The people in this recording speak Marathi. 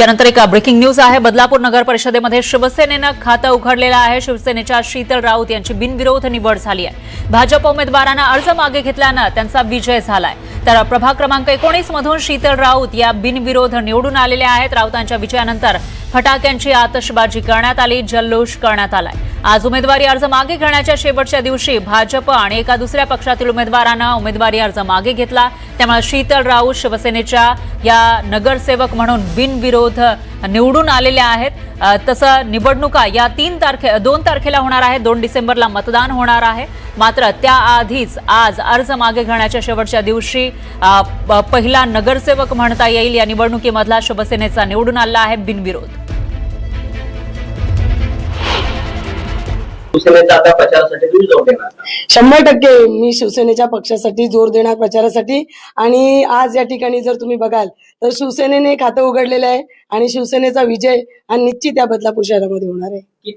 यानंतर एक ब्रेकिंग न्यूज आहे. बदलापूर नगर परिषदेमध्ये शिवसेनेनं खातं उघडलेलं आहे. शिवसेनेच्या शीतल राऊत यांची बिनविरोध निवड झाली आहे. भाजप उमेदवारांना अर्ज मागे घेतल्यानं त्यांचा विजय झालाय. तर प्रभाग क्रमांक एकोणीस मधून शीतल राऊत या बिनविरोध निवडून आलेल्या आहेत. राऊतांच्या विजयानंतर फटाक्यांची आतषबाजी करण्यात आली. जल्लोष करण्यात आलाय. आज उमेदवारी अर्ज मागे घेण्याच्या शेवटच्या दिवशी भाजप आणि एका दुसऱ्या पक्षातील उमेदवारांना उमेदवारी अर्ज मागे घेतला. त्यामुळे शीतल राऊत शिवसेनेच्या या नगरसेवक म्हणून बिनविरोध निवडून आलेल्या आहेत. तसं निवडणुका या तीन तारखे दोन तारखेला होणार आहे दोन डिसेंबरला मतदान होणार आहे. मात्र त्याआधीच आज अर्ज मागे घेण्याच्या शेवटच्या दिवशी प- पहिला नगरसेवक म्हणता येईल. या निवडणुकीमधला शिवसेनेचा निवडून आला आहे बिनविरोध. शिवसेनेचा आता प्रचारासाठी तुम्ही जोर देणार का? शंभर टक्के मी शिवसेनेच्या पक्षासाठी जोर देणार प्रचारासाठी आणि आज या ठिकाणी जर तुम्ही बघाल तर शिवसेनेने खातं उघडलेलं आहे आणि शिवसेनेचा विजय हा निश्चित या बदलापूर शहरामध्ये होणार आहे